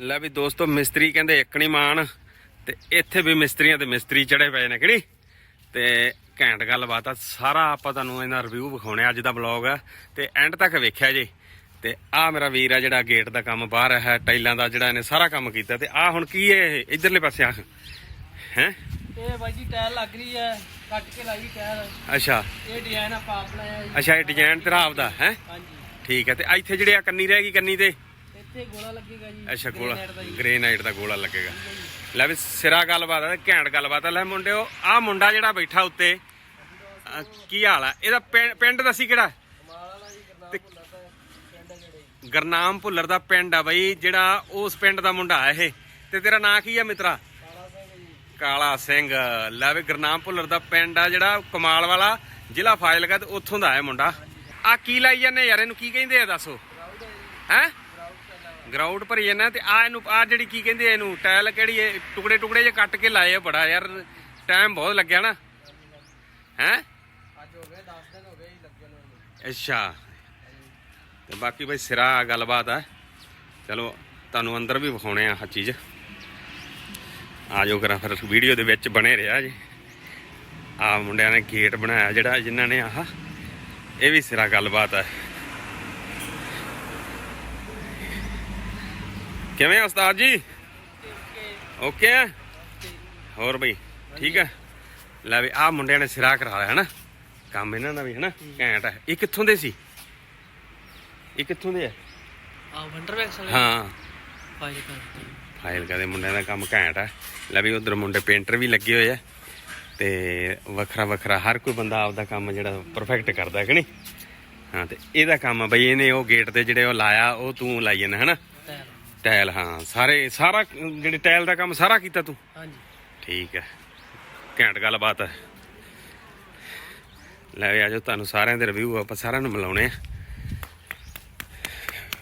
ਲੈ ਵੀ ਦੋਸਤੋ ਮਿਸਤਰੀ ਕਹਿੰਦੇ ਇੱਕ ਨਹੀਂ ਮਾਣ ਤੇ ਇੱਥੇ ਵੀ ਮਿਸਤਰੀਆਂ ਤੇ ਮਿਸਤਰੀ ਚੜੇ ਪਏ ਨੇ ਕਿਹੜੀ? ਤੇ ਘੈਂਟ ਗੱਲਬਾਤ ਆ। ਸਾਰਾ ਆਪਾਂ ਤੁਹਾਨੂੰ ਇਹਨਾਂ ਰਿਵਿਊ ਵਿਖਾਉਣੇ ਅੱਜ ਦਾ ਵਲੌਗ ਆ। ਤੇ ਐਂਡ ਤੱਕ ਵੇਖਿਆ ਜੀ। ਤੇ ਆ ਮੇਰਾ ਵੀਰ ਆ ਜਿਹੜਾ ਗੇਟ ਦਾ ਕੰਮ ਬਾਹਰ ਹੈ ਟਾਈਲਾਂ ਦਾ ਜਿਹੜਾ ਇਹਨੇ ਸਾਰਾ ਕੰਮ ਕੀਤਾ। ਤੇ ਆ ਹੁਣ ਕੀ ਹੈ ਇਹ? ਇਧਰਲੇ ਪਾਸੇ ਆ। ਹੈ? ਇਹ ਬਾਈ ਜੀ ਟਾਇਲ ਲੱਗ ਰਹੀ ਹੈ। ਕੱਟ ਕੇ ਲਾਈ ਟਾਇਲ। ਅੱਛਾ। ਇਹ ਡਿਜ਼ਾਈਨ ਆਪਾਂ ਆਪ ਜੀ ਅੱਛਾ ਇਹ ਡਿਜ਼ਾਈਨ ਤੇਰਾ ਆਪਦਾ ਹੈ? ਹਾਂਜੀ। ਠੀਕ ਹੈ ਤੇ ਇੱਥੇ ਜਿਹੜੇ ਆ ਕੰਨੀ ਰਹਿ ਗਈ ਕੰਨੀ ਤੇ? ਇੱਥੇ ਗੋਲਾ ਲੱਗੇਗਾ ਜੀ ਅੱਛਾ ਗੋਲਾ ਗ੍ਰੇਨਾਈਟ ਦਾ ਦਾ ਗੋਲਾ ਲੱਗੇਗਾ। ਲੈ ਵੀ ਸਿਰਾ ਗੱਲਬਾਤ ਆ ਘੈਂਟ ਗੱਲਬਾਤ ਆ। ਲੈ ਮੁੰਡਿਓ ਆ ਮੁੰਡਾ ਜਿਹੜਾ ਬੈਠਾ ਉੱਤੇ ਕੀ ਹਾਲ ਆ? ਇਹਦਾ ਪਿੰਡ ਦੱਸੀ ਕਿਹੜਾ ਗਰਨਾਮ ਭੁੱਲਰ ਦਾ ਪਿੰਡ ਆ ਜਿਹੜੇ ਜੀ। ਗਰਨਾਮ ਭੁੱਲਰ ਦਾ ਪਿੰਡ ਆ ਬਈ ਜਿਹੜਾ ਉਸ ਪਿੰਡ ਦਾ ਮੁੰਡਾ ਆ ਇਹ। ਤੇ ਤੇਰਾ ਨਾਂ ਕੀ ਆ ਮਿੱਤਰਾ? ਕਾਲਾ ਸਿੰਘ। ਲੈ ਵੀ ਗਰਨਾਮ ਭੁੱਲਰ ਦਾ ਪਿੰਡ ਆ ਜਿਹੜਾ ਕਮਾਲ ਵਾਲਾ ਜ਼ਿਲ੍ਹਾ ਫਾਜ਼ਿਲਕਾ ਤੇ ਉੱਥੋਂ ਦਾ ਹੈ ਮੁੰਡਾ। ਆ ਕੀ ਲਾਈ ਜਾਂਦੇ ਯਾਰ? ਇਹਨੂੰ ਕੀ ਕਹਿੰਦੇ ਆ ਦੱਸੋ? ਹੈ ਹੈ? ਗਰਾਊਂਡ ਭਰੀ ਜਾਂਦਾ ਤੇ ਆ ਇਹਨੂੰ ਆ ਜਿਹੜੀ ਕੀ ਕਹਿੰਦੇ ਇਹਨੂੰ ਟਾਇਲ ਕਿਹੜੀ ਇਹ ਟੁਕੜੇ ਟੁਕੜੇ ਜੇ ਕੱਟ ਕੇ ਲਾਏ ਆ ਬੜਾ ਯਾਰ ਟਾਈਮ ਬਹੁਤ ਲੱਗਿਆ ਨਾ। ਹੈ? ਅੱਜ ਹੋ ਗਏ 10 ਦਿਨ ਹੋ ਗਏ ਲੱਗੇ ਨੂੰ ਅੱਛਾ। ਤੇ ਬਾਕੀ ਬਈ ਸਿਰਾ ਗੱਲਬਾਤ ਆ। ਚਲੋ, ਤੁਹਾਨੂੰ ਅੰਦਰ ਵੀ ਵਿਖਾਉਣੇ ਆ ਹਰ ਚੀਜ਼। ਆ ਜਾਓ ਕਰਾਂ ਫਿਰ ਵੀਡੀਓ ਦੇ ਵਿੱਚ ਬਣੇ ਰਿਹਾ ਜੀ। ਆ ਮੁੰਡਿਆਂ ਨੇ ਗੇਟ ਬਣਾਇਆ ਜਿਹੜਾ ਜਿਨ੍ਹਾਂ ਨੇ ਆਹ, ਇਹ ਵੀ ਸਿਰਾ ਗੱਲਬਾਤ ਆ। ਕਿਵੇਂ ਆ ਉਸਤਾਦ ਜੀ? ਓਕੇ ਹੋਰ ਬਈ ਠੀਕ ਹੈ ਲੈ ਵੀ ਆ ਮੁੰਡਿਆਂ ਨੇ ਸਿਰਾ ਕਰਾ ਲਿਆ ਹਨਾ? ਕੰਮ ਇਹਨਾਂ ਦਾ ਵੀ ਹਨਾ? ਘੈਂਟ ਹੈ ਇਹ ਕਿੱਥੋਂ ਦੇ ਸੀ? ਇਹ ਕਿੱਥੋਂ ਦੇ ਆ? ਆ ਵੰਡਰਵੈਕਸ ਵਾਲੇ ਹਾਂ। ਫਾਈਲ ਕਰ ਫਾਈਲ ਕਦੇ ਮੁੰਡਿਆਂ ਦਾ ਕੰਮ ਘੈਂਟ ਹੈ ਲੈ ਵੀ ਉਧਰ ਮੁੰਡੇ ਪੇਂਟਰ ਵੀ ਲੱਗੇ ਹੋਏ ਆ। ਤੇ ਵੱਖਰਾ ਵੱਖਰਾ ਹਰ ਕੋਈ ਬੰਦਾ ਆਪਦਾ ਕੰਮ ਜਿਹੜਾ ਪਰਫੈਕਟ ਕਰਦਾ ਹੈ ਕਿ ਨਹੀਂ? ਹਾਂ ਤੇ ਇਹਦਾ ਕੰਮ ਆ ਬਈ ਇਹਨੇ ਉਹ ਗੇਟ ਤੇ ਜਿਹੜੇ ਉਹ ਲਾਇਆ ਉਹ ਤੂੰ ਲਾਈ ਜਾਂਦਾ ਹਨਾ? ਟਾਇਲ ਹਾਂ ਸਾਰੇ ਸਾਰਾ ਜਿਹੜੇ ਟਾਇਲ ਦਾ ਕੰਮ ਸਾਰਾ ਕੀਤਾ ਤੂੰ? ਹਾਂਜੀ। ਠੀਕ ਹੈ। ਘੈਂਟ ਗੱਲਬਾਤ ਹੈ। ਲੈ ਵੀ ਆਜੋ ਤੁਹਾਨੂੰ ਸਾਰਿਆਂ ਦੇ ਰਿਵਿਊ ਆਪਾਂ ਸਾਰਿਆਂ ਨੂੰ ਮਿਲਾਉਣੇ ਆ।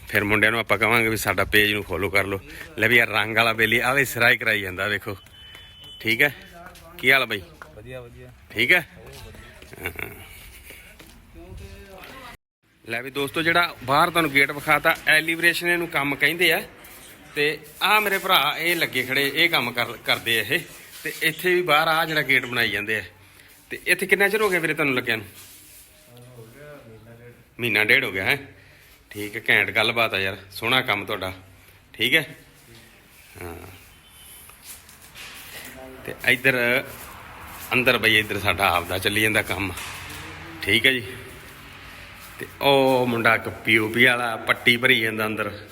ਫਿਰ ਮੁੰਡਿਆਂ ਨੂੰ ਆਪਾਂ ਕਵਾਂਗੇ ਵੀ ਸਾਡਾ ਪੇਜ ਨੂੰ ਫੋਲੋ ਕਰ ਲਓ। ਲੈ ਵੀ ਯਾਰ ਰੰਗ ਵਾਲਾ ਬੇਲੀ ਆਵੇ ਸਿਰਾਈ ਕਰਾਈ ਜਾਂਦਾ ਵੇਖੋ। ਠੀਕ ਹੈ? ਕੀ ਹਾਲ ਆ ਬਈ? ਵਧੀਆ ਵਧੀਆ। ਠੀਕ ਹੈ? ਹਾਂ। ਲੈ ਵੀ ਦੋਸਤੋ ਜਿਹੜਾ ਬਾਹਰ ਤੁਹਾਨੂੰ ਗੇਟ ਵਿਖਾਤਾ ਐਲੀਬ੍ਰੇਸ਼ਨ ਇਹਨੂੰ ਕੰਮ ਕਹਿੰਦੇ ਆ। ਤੇ ਆ ਮੇਰੇ ਭਰਾ, ਇਹ ਲੱਗੇ ਖੜੇ, ਇਹ ਕੰਮ ਕਰ- ਕਰਦੇ ਆ ਇਹ। ਤੇ ਇੱਥੇ ਵੀ ਬਾਹਰ ਆ ਜਿਹੜਾ ਗੇਟ ਬਣਾਈ ਜਾਂਦੇ ਆ। ਤੇ ਇੱਥੇ ਕਿੰਨਾ ਚਿਰ ਹੋ ਗਿਆ ਵੀਰੇ ਤੁਹਾਨੂੰ ਲੱਗਿਆ ਨੂੰ? ਮਹੀਨਾ ਡੇਢ ਹੋ ਗਿਆ, ਹੈ? ਠੀਕ ਹੈ, ਘੈਂਟ ਗੱਲਬਾਤ ਆ ਯਾਰ, ਸੋਹਣਾ ਕੰਮ ਤੁਹਾਡਾ। ਠੀਕ ਹੈ? ਹਾਂ। ਤੇ ਇੱਧਰ, ਅੰਦਰ ਬਈ, ਇੱਧਰ ਸਾਡਾ ਆਪਦਾ ਚੱਲੀ ਜਾਂਦਾ ਕੰਮ। ਠੀਕ ਹੈ ਜੀ? ਤੇ ਉਹ ਮੁੰਡਾ ਇੱਕ ਪੀਓਪੀ ਵਾਲਾ, ਪੱਟੀ ਭਰੀ ਜਾਂਦਾ ਅੰਦਰ।